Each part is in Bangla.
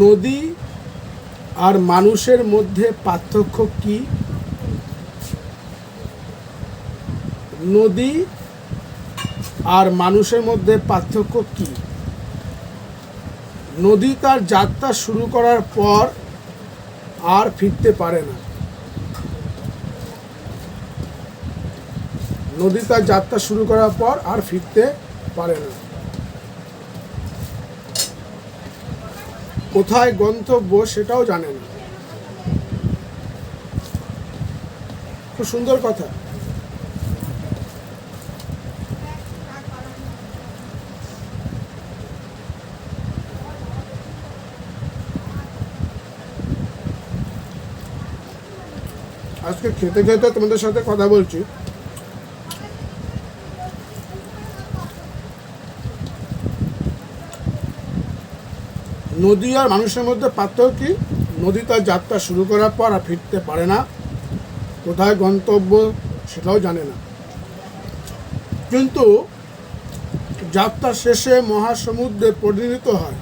নদী আর মানুষের মধ্যে পার্থক্য কি? নদী আর মানুষের মধ্যে পার্থক্য কি? নদী তার যাত্রা শুরু করার পর আর ফিরতে পারে না। নদী তার যাত্রা শুরু করার পর আর ফিরতে পারে না। কোথায় গন্তব্য সেটাও জানে না। খুব সুন্দর কথা। আজকে খেতে খেতে তোমাদের সাথে কথা বলছি। নদী আর মানুষের মধ্যে পার্থক্য কি? নদী তার যাত্রা শুরু করার পর আর ফিরতে পারে না। কোথায় গন্তব্য সেটাও জানে না। কিন্তু যাত্রা শেষে মহাসমুদ্রে পরিণত হয়।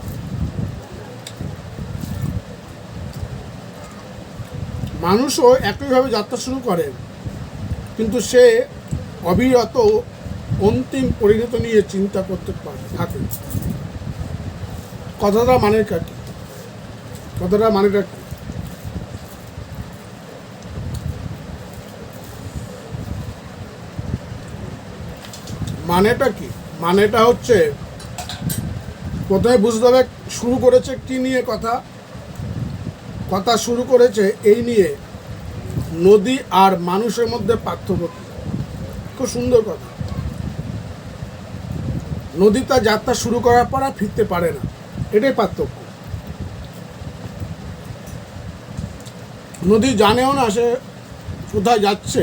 মানুষও একইভাবে যাত্রা শুরু করে। কিন্তু সে অবিরত অন্তিম পরিণত নিয়ে চিন্তা করতে পারে থাকে। কথাটা মানে কি কথাটা মানে কি মানেটা কি? মানেটা হচ্ছে প্রথমে বুঝতে হবে, শুরু করেছে কি নিয়ে কথা? কথা শুরু করেছে এই নিয়ে। নদী আর মানুষের মধ্যে পার্থক্য? খুব সুন্দর কথা। নদী তার যাত্রা শুরু করার পর আর ফিরতে পারে না। এটাই পার্থক্য। নদী জানেও না সে কোথায় যাচ্ছে,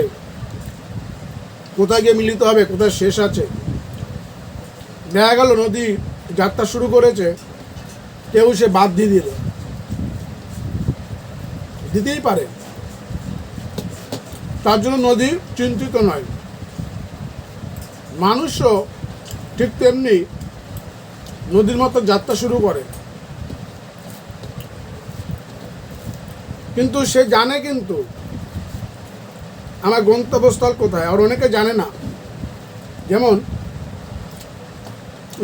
কোথায় গিয়ে মিলিত হবে, কোথায় শেষ আছে। দেখা গেল নদী যাত্রা শুরু করেছে, কেউ সে বাদ দিয়ে দিল। দিতেই পারে। তার জন্য নদী চিন্তিত নয়। মানুষও ঠিক তেমনি নদীর মতো যাত্রা শুরু করে। কিন্তু সে জানে কিন্তু আমার গন্তব্যস্থল কোথায়, আর অনেকে জানে না। যেমন,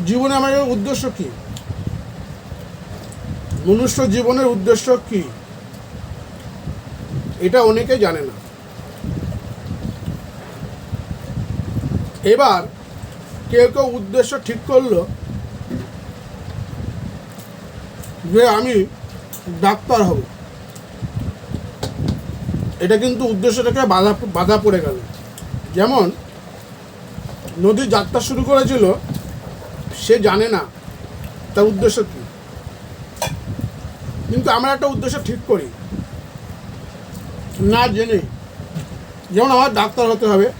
জীবনে আমাদের উদ্দেশ্য কি? মনুষ্য জীবনের উদ্দেশ্য কি? এটা অনেকে জানে না। এবার কেউ কেউ উদ্দেশ্য ঠিক করল যে আমি ডাক্তার হব। এটা কিন্তু উদ্দেশ্যটাকে বাধা বাধা পড়ে গেল। যেমন, নদী যাত্রা শুরু করেছিল, সে জানে না তার উদ্দেশ্য কী। কিন্তু আমরা একটা উদ্দেশ্য ঠিক করি। না জেনে। যেমন আমার ডাক্তার হতে হবে।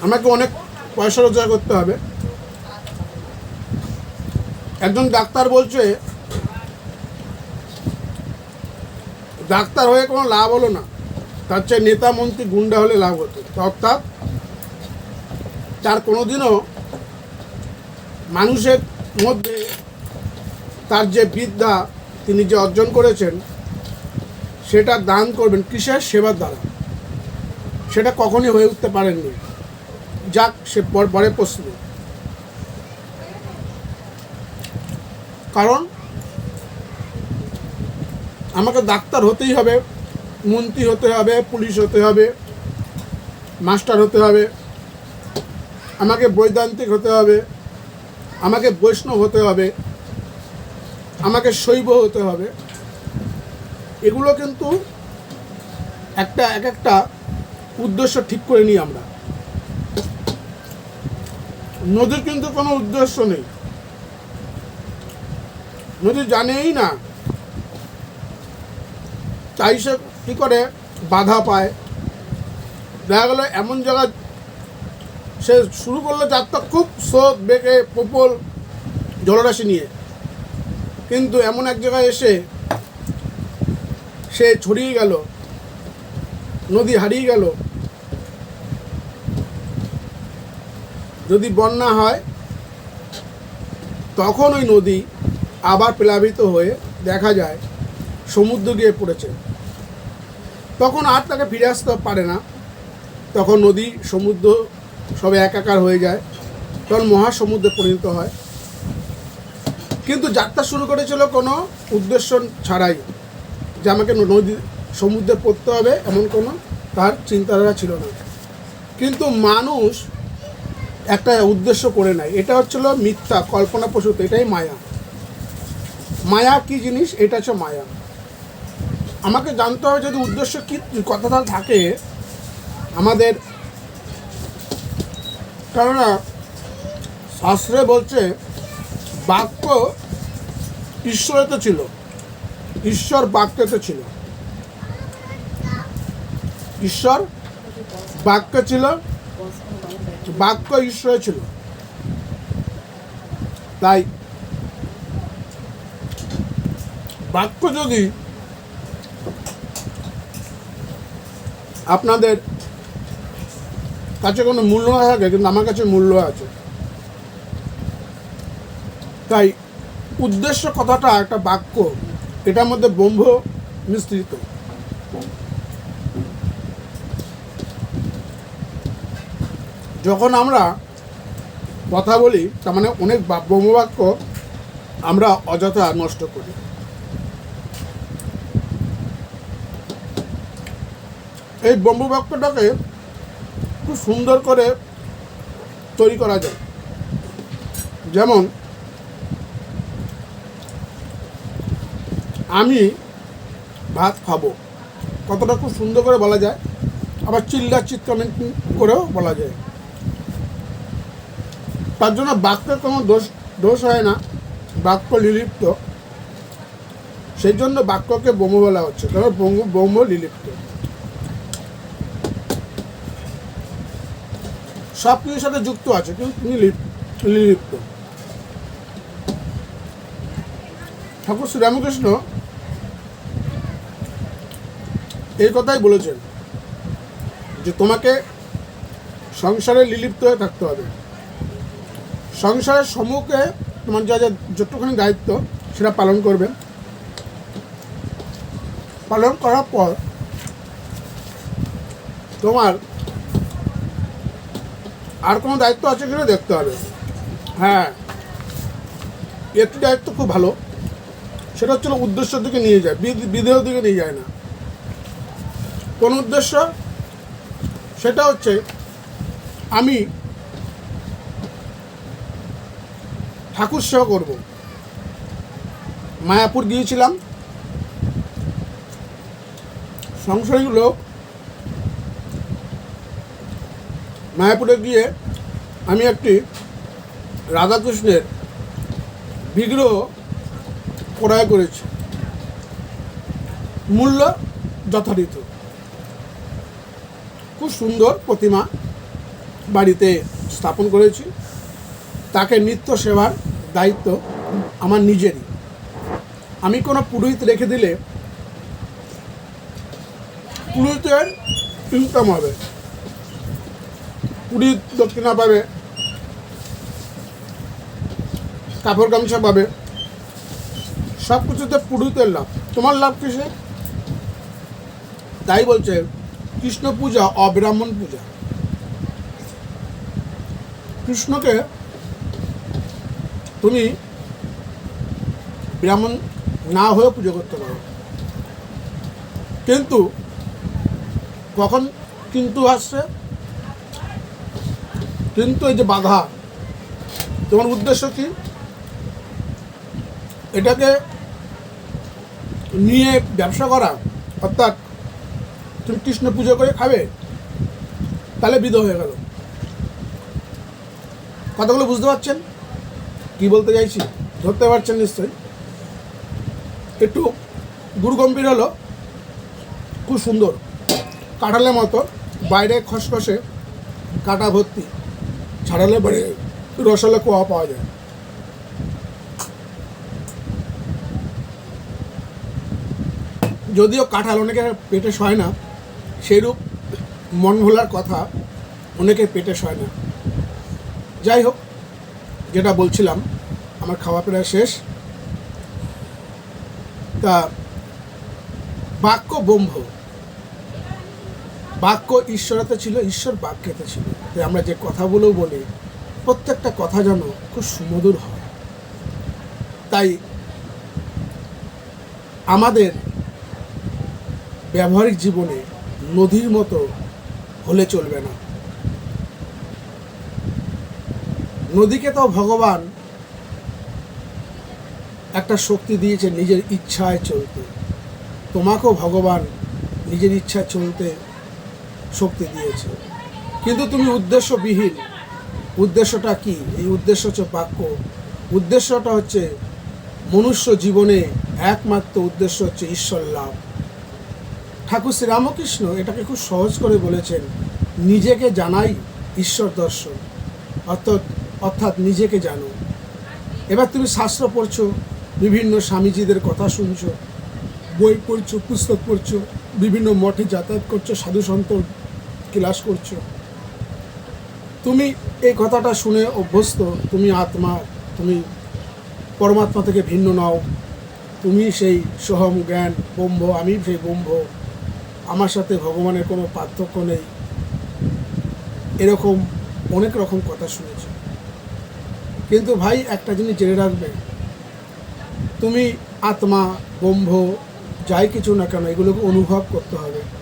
আমাকে অনেক পয়সা রোজগার করতে হবে। একজন ডাক্তার বলছে, ডাক্তার হয়ে কোনো লাভ হলো না। তার চেয়ে নেতা মন্ত্রী গুন্ডা হলে লাভ হতো। অর্থাৎ, তার কোনোদিনও মানুষের মধ্যে তার যে বিদ্যা তিনি যে অর্জন করেছেন, সেটা দান করবেন কিসের? সেবার দ্বারা। সেটা কখনই হয়ে উঠতে পারেননি। যাক, সে পর- পরে কারণ আমাকে ডাক্তার হতেই হবে, মন্ত্রী হতে হবে, পুলিশ হতে হবে, মাস্টার হতে হবে, আমাকে বৈদান্তিক হতে হবে, আমাকে বৈষ্ণব হতে হবে, আমাকে শৈব হতে হবে। এগুলো কিন্তু একটা, এক একটা উদ্দেশ্য ঠিক করে নিই আমরা। নদীর কিন্তু কোনো উদ্দেশ্য নেই। নদী জানেই না। তাই সে কী করে? বাধা পায়। দেখা গেলো এমন জায়গায় সে শুরু করল যাত্রা খুব স্রোত বেগে, প্রবল জলরাশি নিয়ে। কিন্তু এমন এক জায়গায় এসে সে ছড়িয়ে গেল, নদী হারিয়ে গেল। যদি বন্যা হয়, তখন ওই নদী আবার প্লাবিত হয়ে দেখা যায় সমুদ্র গিয়ে পড়েছে। তখন আর তাকে ফিরে আসতে পারে না। তখন নদী, সমুদ্র সব একাকার হয়ে যায়। তখন মহাসমুদ্রে পরিণত হয়। কিন্তু যাত্রা শুরু করেছিল কোনো উদ্দেশ্য ছাড়াই। যে আমাকে নদী, সমুদ্রে পড়তে হবে এমন কোনো তার চিন্তাধারা ছিল না। কিন্তু মানুষ একটা উদ্দেশ্য করে নেয়। এটা হচ্ছিল মিথ্যা, কল্পনা প্রসূত, এটাই মায়া। মায়া কি জিনিস? এটা হচ্ছে মায়া। আমাকে জানতে হবে যদি উদ্দেশ্য কি কথাটা থাকে। আমাদের, কেননা শাস্ত্রে বলছে, বাক্য ঈশ্বরেতে ছিল, ঈশ্বর বাক্যতে ছিল। ঈশ্বর বাক্য ছিল, বাক্য ঈশ্বরে ছিল। তাই বাক্য যদি আপনাদের কাছে কোনো মূল্য না থাকে, কিন্তু আমার কাছে মূল্য আছে। তাই উদ্দেশ্য কথাটা একটা বাক্য, এটার মধ্যে ব্রহ্ম মিশ্রিত। যখন আমরা কথা বলি, তার মানে অনেক ব্রহ্মবাক্য আমরা অযথা নষ্ট করি। এই ব্রহ্মবাক্যটাকে খুব সুন্দর করে তৈরি করা যায়। যেমন, আমি ভাত খাব। কতটা খুব সুন্দর করে বলা যায়। আবার চিল্লা চিৎকামেন্ট করেও বলা যায়। তার জন্য বাক্যের কোনো দোষ দোষ হয় না। বাক্য লিলিপ্ত। সেই জন্য বাক্যকে ব্রহ্ম বলা হচ্ছে। কারণ ব্রহ্ম ব্রহ্ম লিলিপ্ত। সব কিছুর সাথে যুক্ত আছে, কিন্তু তিনি লিপ- লিলিপ্ত ঠাকুর শ্রীরামকৃষ্ণ এই কথাই বলেছেন যে তোমাকে সংসারে লিলিপ্ত হয়ে থাকতে হবে। সংসারের সম্মুখে তোমার যা যা যতটুখানি দায়িত্ব সেটা পালন করবে। পালন করার পর তোমার আর কোনো দায়িত্ব আছে কিনা দেখতে হবে। হ্যাঁ একটি দায়িত্ব খুব ভালো, সেটা হচ্ছিল উদ্দেশ্যের দিকে নিয়ে যায় বিধেয়ের দিকে নিয়ে যায় না। কোন উদ্দেশ্য? সেটা হচ্ছে আমি ঠাকুর সেবা করব। মায়াপুর গিয়েছিলাম। সংসারিক লোক মায়াপুরে গিয়ে আমি একটি রাধাকৃষ্ণের বিগ্রহ ক্রয় করেছি। মূল্য যথারীত। খুব সুন্দর প্রতিমা বাড়িতে স্থাপন করেছি। তাকে নিত্য সেবার দায়িত্ব আমার নিজেরই। আমি কোনো পুরোহিত রেখে দিলে পুরোহিতের ইনকাম হবে। পুরোহিত দক্ষিণা পাবে। কাপড় গামছা পাবে। সব কিছুতে পুরোহিতের লাভ। তোমার লাভ কিসে? তাই বলছে, কৃষ্ণ পূজা, অব্রাহ্মণ পূজা। কৃষ্ণকে তুমি ব্রাহ্মণ না হয়ে পুজো করতে পারো। কিন্তু কখন কিন্তু আসছে? কিন্তু এই যে বাধা, তোমার উদ্দেশ্য কি? এটাকে নিয়ে ব্যবসা করা, অর্থাৎ তুমি কৃষ্ণ পুজো করে খাবে, তাহলে বিধ হয়ে গেল। কথাগুলো বুঝতে পারছেন? কি বলতে চাইছি? ধরতে পারছেন নিশ্চয়ই? একটু গুরুগম্ভীর হলো, খুব সুন্দর, কাঁঠালের মতো, বাইরে খসখসে কাটা ভর্তি। ছাড়ালে পরে রসালে কোয়া পাওয়া যায়। যদিও কাঁঠাল অনেকে পেটে সয় না সেইরূপ মন ভোলার কথা অনেকে পেটে সয় না। যাই হোক, যেটা বলছিলাম, আমার খাওয়া প্রায় শেষ। তা বাক্য ব্রহ্ম। বাক্য ঈশ্বরতে ছিল, ঈশ্বর বাক্যতে ছিল। তাই আমরা যে কথাগুলো বলি, প্রত্যেকটা কথা যেন খুব সুমধুর হয়। তাই আমাদের ব্যবহারিক জীবনে নদীর মতো হলে চলবে না। নদীকে তো ভগবান একটা শক্তি দিয়েছে নিজের ইচ্ছায় চলতে। তোমাকেও ভগবান নিজের ইচ্ছায় চলতে শক্তি দিয়েছে। কিন্তু তুমি উদ্দেশ্যবিহীন। উদ্দেশ্যটা কি? এই উদ্দেশ্য হচ্ছে বাক্য। উদ্দেশ্যটা হচ্ছে মনুষ্য জীবনে একমাত্র উদ্দেশ্য হচ্ছে ঈশ্বর লাভ। ঠাকুর শ্রীরামকৃষ্ণ এটাকে খুব সহজ করে বলেছেন, নিজেকে জানাই ঈশ্বর দর্শন। অর্থাৎ অর্থাৎ নিজেকে জানো। এবার তুমি শাস্ত্র পড়ছো, বিভিন্ন স্বামীজিদের কথা শুনছো, বই পড়ছো, পুস্তক পড়ছো, বিভিন্ন মঠে যাতায়াত করছ, সাধু সন্ত ক্লাস করছ। তুমি এই কথাটা শুনে অভ্যস্ত, তুমি আত্মা, তুমি পরমাত্মা থেকে ভিন্ন নাও। তুমি সেই সোহম জ্ঞান, ব্রহ্ম, আমি সেই ব্রহ্ম। আমার সাথে ভগবানের কোনো পার্থক্য নেই। এরকম অনেক রকম কথা শুনেছ। কিন্তু ভাই, একটা জিনিস জেনে রাখবে। তুমি আত্মা, ব্রহ্ম, যাই কিছু না কেন, এগুলোকে অনুভব করতে হবে।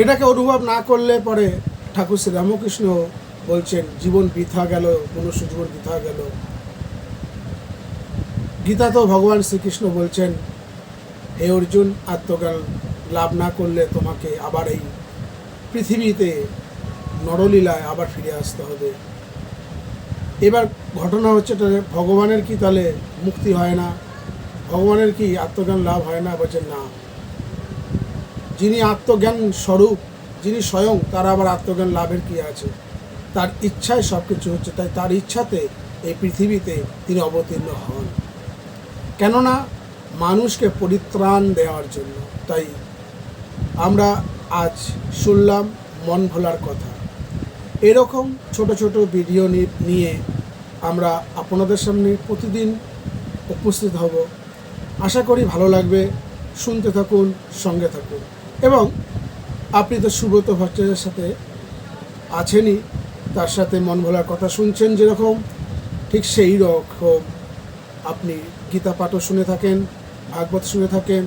এটাকে অনুভব না করলে পরে ঠাকুর শ্রী রামকৃষ্ণ বলছেন, জীবন বৃথা গেল, মনুষ্য জীবন বৃথা গেল। গীতা তো ভগবান শ্রীকৃষ্ণ বলছেন, হে অর্জুন, আত্মজ্ঞান লাভ না করলে তোমাকে আবার এই পৃথিবীতে নরলীলায় আবার ফিরে আসতে হবে। এবার ঘটনা হচ্ছে তাহলে ভগবানের কি তাহলে মুক্তি হয় না? ভগবানের কি আত্মজ্ঞান লাভ হয় না? বলছেন, না। যিনি আত্মজ্ঞান স্বরূপ, যিনি স্বয়ং, তার আবার আত্মজ্ঞান লাভের কি আছে? তার ইচ্ছায় সব কিছু হচ্ছে, তাই তার ইচ্ছাতে এই পৃথিবীতে তিনি অবতীর্ণ হন। কেননা মানুষকে পরিত্রাণ দেওয়ার জন্য। তাই আমরা আজ শুনলাম মন ভোলার কথা। এরকম ছোট ছোট ভিডিও নিয়ে আমরা আপনাদের সামনে প্রতিদিন উপস্থিত হব। আশা করি ভালো লাগবে। শুনতে থাকুন, সঙ্গে থাকুন। এবং আপনি তো সুব্রত ভট্টাচার্যের সাথে আছেনই, তার সাথে মন ভোলার কথা শুনছেন যেরকম, ঠিক সেই রকম আপনি গীতা পাঠও শুনে থাকেন, ভাগবত শুনে থাকেন,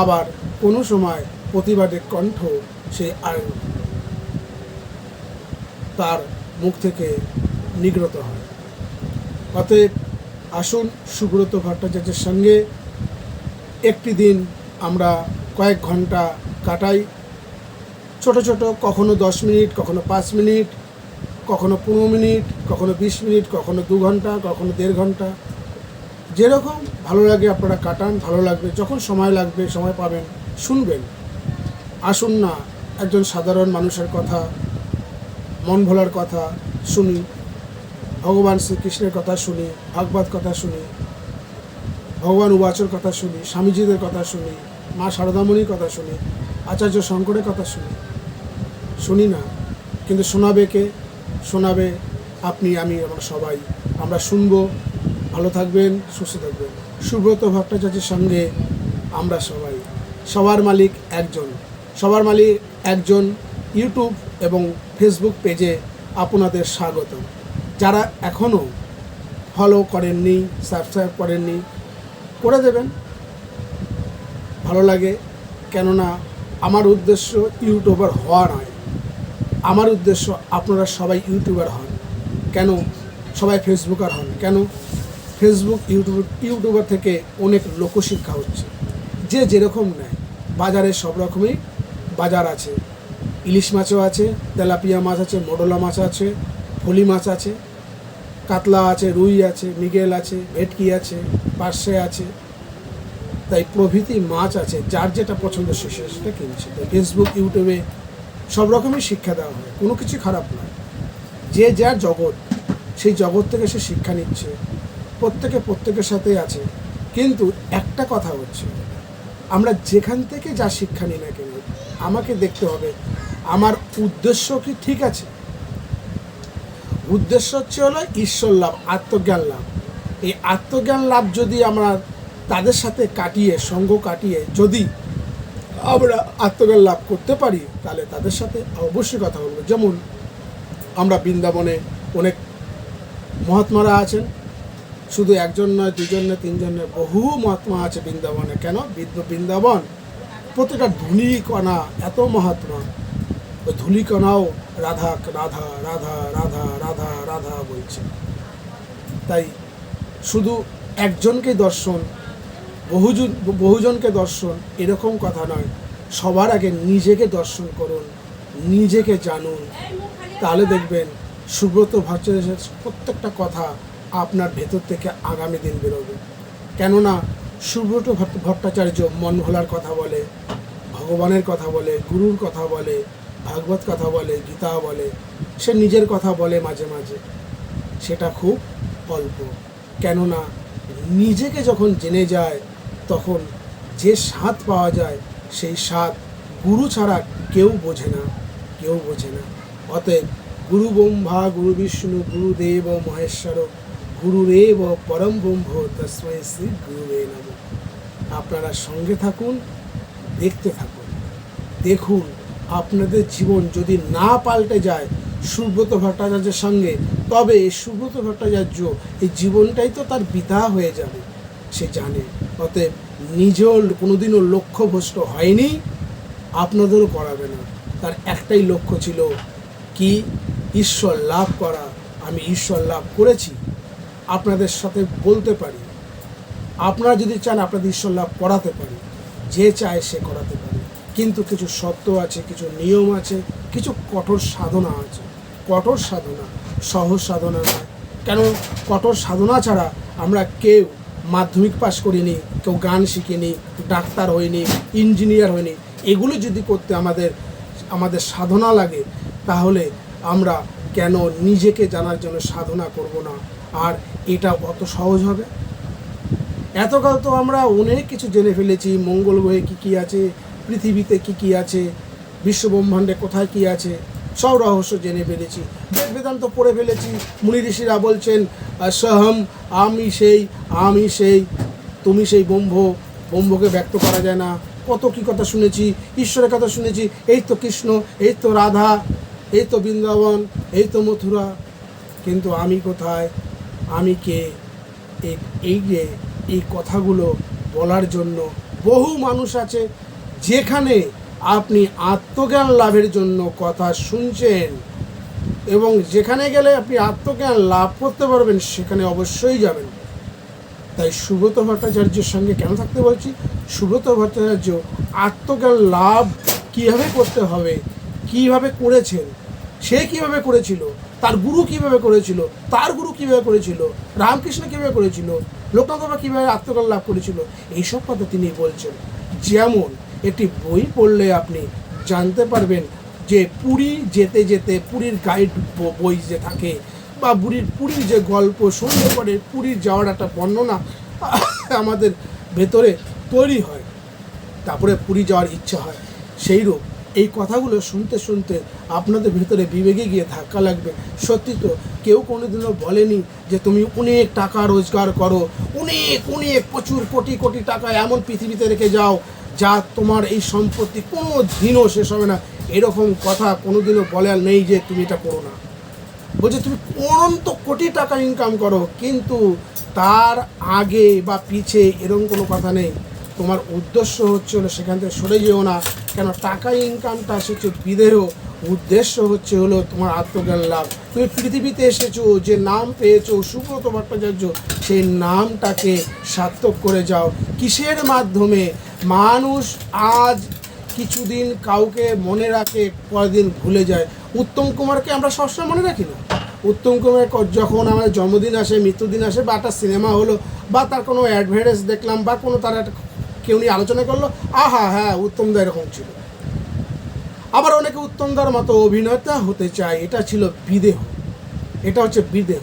আবার কোনো সময় প্রতিবাদের কণ্ঠ সে আর তার মুখ থেকে নিগ্রত হয়। অতএব আসুন সুব্রত ভট্টাচার্যের সঙ্গে একটি দিন আমরা কয়েক ঘণ্টা কাটাই। ছোট ছোট, কখনো দশ মিনিট, কখনো পাঁচ মিনিট, কখনো পনেরো মিনিট, কখনো বিশ মিনিট, কখনো দু ঘণ্টা, কখনো দেড় ঘণ্টা। যেরকম ভালো লাগে আপনারা কাটান, ভালো লাগবে, যখন সময় লাগবে, সময় পাবেন, শুনবেন। আসুন না, একজন সাধারণ মানুষের কথা, মন ভোলার কথা শুনি, ভগবান শ্রীকৃষ্ণের কথা শুনি, ভাগবত কথা শুনি, ভগবান উবাচর কথা শুনি, স্বামীজিদের কথা শুনি, মা শারদামণির কথা শুনি। আচার্য শঙ্করের কথা শুনি। শুনি না, কিন্তু শোনাবে কে? শোনাবে আপনি, আমি, আমরা সবাই। আমরা শুনব। ভালো থাকবেন, সুস্থ থাকবেন। সুব্রত ভট্টাচার্যের সঙ্গে আমরা সবাই। সবার মালিক একজন। সবার মালিক একজন ইউটিউব এবং ফেসবুক পেজে আপনাদের স্বাগত যারা এখনও ফলো করেননি সাবস্ক্রাইব করেননি, করে দেবেন। ভালো লাগে, কেননা আমার উদ্দেশ্য ইউটিউবার হওয়া নয়। আমার উদ্দেশ্য আপনারা সবাই ইউটিউবার হন। কেন? সবাই ফেসবুকার হন। কেন? ফেসবুক ইউটিউব, ইউটিউবার থেকে অনেক লোকশিক্ষা হচ্ছে। যে যেরকম নেয়। বাজারে সব রকমই বাজার আছে। ইলিশ মাছও আছে, তেলাপিয়া মাছ আছে, মোডলা মাছ আছে, ফলি মাছ আছে, কাতলা আছে, রুই আছে, মিগেল আছে, ভেটকি আছে, পার্শে আছে। তাই প্রভৃতি মাছ আছে, যার যেটা পছন্দ সে সেটা কিনছে। তাই ফেসবুক ইউটিউবে সব রকমই শিক্ষা দেওয়া হয়, কোনো কিছু খারাপ নয়। যে যার জগৎ, সেই জগৎ থেকে সে শিক্ষা নিচ্ছে, প্রত্যেকে প্রত্যেকের সাথেই আছে। কিন্তু একটা কথা হচ্ছে, আমরা যেখান থেকে যা শিক্ষা নিই না কেন, আমাকে দেখতে হবে, আমার উদ্দেশ্য কি ঠিক আছে? উদ্দেশ্য হচ্ছে হলো ঈশ্বর লাভ, আত্মজ্ঞান লাভ। এই আত্মজ্ঞান লাভ যদি আমরা তাদের সাথে কাটিয়ে, সঙ্গ কাটিয়ে যদি আমরা আত্মজ্ঞান লাভ করতে পারি, তাহলে তাদের সাথে অবশ্যই কথা বলব। যেমন আমরা বৃন্দাবনে অনেক মহাত্মারা আছেন। শুধু একজন নয়, দুজন নয়, তিনজন নয়, বহু মহাত্মা আছে বৃন্দাবনে। কেন? বৃন্দাবন প্রত্যেকটা ধূলিকণা এত মহাত্মা। ওই ধূলিকণাও রাধা রাধা রাধা রাধা রাধা রাধা বলছে। তাই শুধু একজনকে দর্শন বহুজন বহুজনকে দর্শন এরকম কথা নয়। সবার আগে নিজেকে দর্শন করুন, নিজেকে জানুন। তাহলে দেখবেন সুব্রত ভট্টাচার্যের প্রত্যেকটা কথা আপনার ভেতর থেকে আগামী দিন বেরোবে। কেননা সুব্রত ভট্ট- ভট্টাচার্য মন ভোলার কথা বলে, ভগবানের কথা বলে, গুরুর কথা বলে, ভাগবত কথা বলে, গীতা বলে, সে নিজের কথা বলে মাঝে মাঝে। সেটা খুব অল্প। কেননা নিজেকে যখন জেনে যায় তখন যে স্বাদ পাওয়া যায়, সেই স্বাদ গুরু ছাড়া কেউ বোঝে না, কেউ বোঝে না। অতএব গুরু ব্রহ্মা, গুরু বিষ্ণু গুরুদেব মহেশ্বর গুরুরেব পরম ব্রহ্ম তস্মৈ শ্রী গুরুরে নম। আপনারা সঙ্গে থাকুন, দেখতে থাকুন। দেখুন, আপনাদের জীবন যদি না পাল্টে যায় সুব্রত ভট্টাচার্যের সঙ্গে, তবে সুব্রত ভট্টাচার্য এই জীবনটাই তো তার বিতা হয়ে যাবে, সে জানে। অতএব নিজেও কোনোদিনও লক্ষ্যভ্রষ্ট হয়নি, আপনাদেরও করাবে না। তার একটাই লক্ষ্য ছিল কি? ঈশ্বর লাভ করা। আমি ঈশ্বর লাভ করেছি। আপনাদের সাথে বলতে পারি। আপনারা যদি চান আপনাদের ঈশ্বর লাভ করাতে পারি, যে চায় সে করাতে পারে। কিন্তু কিছু শর্ত আছে, কিছু নিয়ম আছে, কিছু কঠোর সাধনা আছে। কঠোর সাধনা সহজ সাধনা নয়। কেন? কঠোর সাধনা ছাড়া আমরা কেউ মাধ্যমিক পাস করিনি, কেউ গান শিখিনি, ডাক্তার হয়নি ইঞ্জিনিয়ার হয়নি এগুলো যদি করতে আমাদের আমাদের সাধনা লাগে, তাহলে আমরা কেন নিজেকে জানার জন্য সাধনা করব না? আর এটা অত সহজ হবে? এতকাল তো আমরা অনেক কিছু জেনে ফেলেছি, মঙ্গল গ্রহে কী কী আছে, পৃথিবীতে কী কী আছে বিশ্বব্রহ্মাণ্ডে কোথায় কী আছে সব রহস্য জেনে ফেলেছি। বেদ বেদান্ত পড়ে ফেলেছি। মুনি ঋষিরা বলছেন সহম, আমি সেই আমি সেই, তুমি সেই ব্রহ্ম। ব্রহ্মকে ব্যক্ত করা যায় না। কত কী কথা শুনেছি, ঈশ্বরের কথা শুনেছি। এই তো কৃষ্ণ, এই তো রাধা, এই তো বৃন্দাবন, এই তো মথুরা। কিন্তু আমি কোথায়? আমি কে? এই যে, এই কথাগুলো বলার জন্য বহু মানুষ আছে যেখানে আপনি আত্মজ্ঞান লাভের জন্য কথা শুনছেন। এবং যেখানে গেলে আপনি আত্মজ্ঞান লাভ করতে পারবেন, সেখানে অবশ্যই যাবেন। তাই সুব্রত ভট্টাচার্যের সঙ্গে কেন থাকতে বলছি? সুব্রত ভট্টাচার্য, আত্মজ্ঞান লাভ কীভাবে করতে হবে? কীভাবে করেছেন? সে কীভাবে করেছিল? তার গুরু কীভাবে করেছিল? তার গুরু কীভাবে করেছিল? রামকৃষ্ণ কীভাবে করেছিল? লোকনাথ বাবা কীভাবে আত্মজ্ঞান লাভ করেছিল? এইসব কথা তিনি বলছেন। যেমন একটি বই পড়লে আপনি জানতে পারবেন যে পুরী যেতে যেতে পুরীর গাইড বই যে থাকে বা পুরীর পুরীর যে গল্প শুনলে পরে পুরীর যাওয়ার একটা বর্ণনা আমাদের ভেতরে তৈরি হয়। তারপরে পুরী যাওয়ার ইচ্ছা হয়। সেইরূপ এই কথাগুলো শুনতে শুনতে আপনাদের ভেতরে বিবেকে গিয়ে ধাক্কা লাগবে। সত্যি তো কেউ কোনোদিনও বলেনি যে তুমি অনেক টাকা রোজগার করো, অনেক অনেক, প্রচুর কোটি কোটি টাকা এমন পৃথিবীতে রেখে যাও। যা তোমার এই সম্পত্তি কোনো দিনও শেষ হবে না। এরকম কথা কোনোদিনও বলার নেই যে তুমি এটা করো না। বলছে, তুমি অনন্ত কোটি টাকা ইনকাম করো, কিন্তু তার আগে বা পিছে এরকম কোনো কথা নেই। তোমার উদ্দেশ্য হচ্ছে সেখান থেকে সরে যেও না। কেন? টাকা ইনকামটা হচ্ছে বিদেহ উদ্দেশ্য হচ্ছে হলো তোমার আত্মজ্ঞান লাভ। তুমি পৃথিবীতে এসেছ, যে নাম পেয়েছ, সুব্রত ভট্টাচার্য, সেই নামটাকে সার্থক করে যাও। কিসের মাধ্যমে? মানুষ আজ কিছুদিন কাউকে মনে রাখে কয়েকদিন ভুলে যায়। উত্তম কুমারকে আমরা সবসময় মনে রাখি না। উত্তম কুমার যখন আমাদের জন্মদিন আসে, মৃত্যুদিন আসে, বা একটা সিনেমা হলো, বা তার কোনো অ্যাডভার্টাইজ দেখলাম, বা কোনো তার একটা কেউ নিয়ে আলোচনা করল, আহা হ্যাঁ উত্তম দা এরকম ছিল। আবার অনেকে উত্তমদার মতো অভিনেতা হতে চায়, এটা ছিল বিদেহ। এটা হচ্ছে বিদেহ।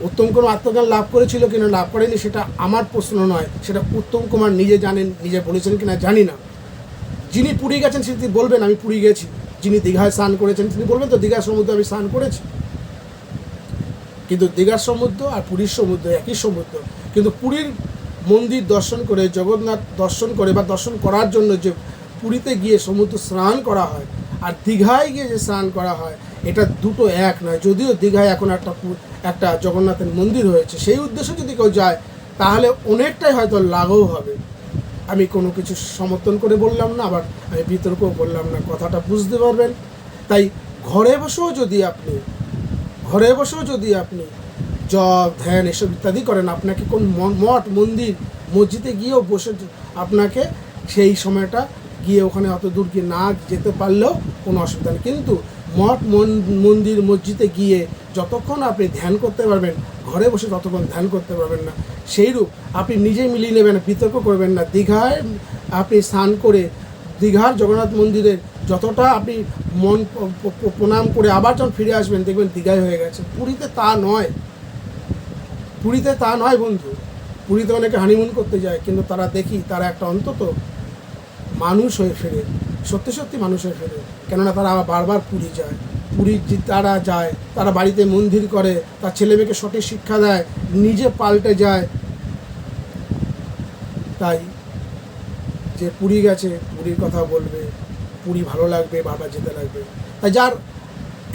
উত্তম কোনো আত্মজ্ঞান লাভ করেছিল কিনা লাভ করেনি, সেটা আমার প্রশ্ন নয়। সেটা উত্তম কুমার নিজে জানেন, নিজে বলেছেন কিনা জানি না। যিনি পুরী গেছেন সে তিনি বলবেন, আমি পুরী গেছি। যিনি দীঘায় স্নান করেছেন তিনি বলবেন, তো দীঘার সমুদ্রে আমি স্নান করেছি। কিন্তু দীঘার সমুদ্র আর পুরীর সমুদ্র একই সমুদ্র। কিন্তু পুরীর মন্দির দর্শন করে, জগন্নাথ দর্শন করে বা দর্শন করার জন্য যে পুরীতে গিয়ে সমুদ্র স্নান করা হয় আর দীঘায় গিয়ে যে স্নান করা হয়, এটা দুটো এক নয়। যদিও দীঘায় এখন একটা একটা জগন্নাথের মন্দির হয়েছে, সেই উদ্দেশ্যে যদি কেউ যায়, তাহলে অনেকটাই হয়তো লাঘব হবে। আমি কোনো কিছু সমর্থন করে বললাম না, আবার আমি বিতর্কও বললাম না, কথাটা বুঝতে পারবেন। তাই ঘরে বসেও যদি আপনি, ঘরে বসেও যদি আপনি জপ ধ্যান এসব ইত্যাদি করেন, আপনাকে কোন মঠ, মন্দির, মসজিদে গিয়েও বসে আপনাকে সেই সময়টা গিয়ে ওখানে অত দূর গিয়ে না যেতে পারলেও কোনো অসুবিধা নেই। কিন্তু মঠ, মন- মন্দির, মসজিদে গিয়ে যতক্ষণ আপনি ধ্যান করতে পারবেন, ঘরে বসে ততক্ষণ ধ্যান করতে পারবেন না। সেইরূপ আপনি নিজেই মিলিয়ে নেবেন, বিতর্ক করবেন না। দীঘায় আপনি স্নান করে দীঘার জগন্নাথ মন্দিরের যতটা আপনি মন প্রণাম করে আবার যখন ফিরে আসবেন, দেখবেন দীঘায় হয়ে গেছে। পুরীতে তা নয়। পুরীতে তা নয় বন্ধু। পুরীতে অনেকে হানিমুন করতে যায়, কিন্তু তারা দেখি তারা একটা অন্তত মানুষ হয়ে ফেরে, সত্যি সত্যি মানুষ হয়ে ফেরে। কেননা তারা আবার বারবার পুরী যায়। পুরী যে তারা যায়, তারা বাড়িতে মন্দির করে, তার ছেলে মেয়েকে সঠিক শিক্ষা দেয়, নিজে পাল্টে যায়। তাই যে পুরী গেছে, পুরীর কথা বলবে, পুরী ভালো লাগবে, বারবার যেতে লাগবে। তাই যার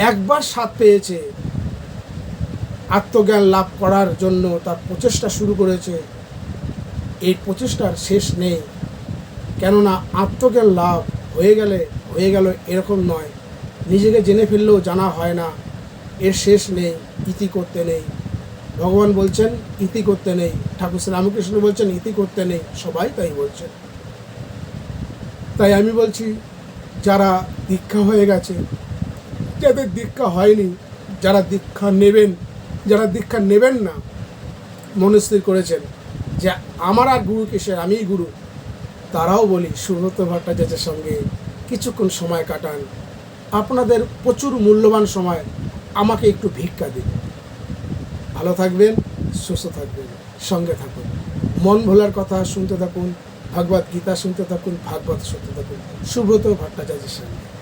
একবার স্বাদ পেয়েছে, আত্মজ্ঞান লাভ করার জন্য তার প্রচেষ্টা শুরু করেছে, এই প্রচেষ্টার শেষ নেই। কেননা আত্মজ্ঞান লাভ হয়ে গেলে, হয়ে গেল এরকম নয়। নিজেকে জেনে ফেললেও জানা হয় না, এর শেষ নেই, ইতি করতে নেই। ভগবান বলছেন, ইতি করতে নেই। ঠাকুর শ্রী রামকৃষ্ণ বলছেন, ইতি করতে নেই। সবাই তাই বলছেন তাই আমি বলছি, যারা দীক্ষা হয়ে গেছে, যাদের দীক্ষা হয়নি, যারা দীক্ষা নেবেন, যারা দীক্ষা নেবেন না, মনস্থির করেছেন যে আমার আর গুরু কিসের আমিই গুরু। তারাও বলি, সুব্রত ভট্টাচার্যের সঙ্গে কিছুক্ষণ সময় কাটান। আপনাদের প্রচুর মূল্যবান সময় আমাকে একটু ভিক্ষা দিন। ভালো থাকবেন, সুস্থ থাকবেন, সঙ্গে থাকুন। মন ভোলার কথা শুনতে থাকুন, ভাগবত গীতা শুনতে থাকুন, ভাগবত শুনতে থাকুন। সুব্রত ভট্টাচার্যের সঙ্গে।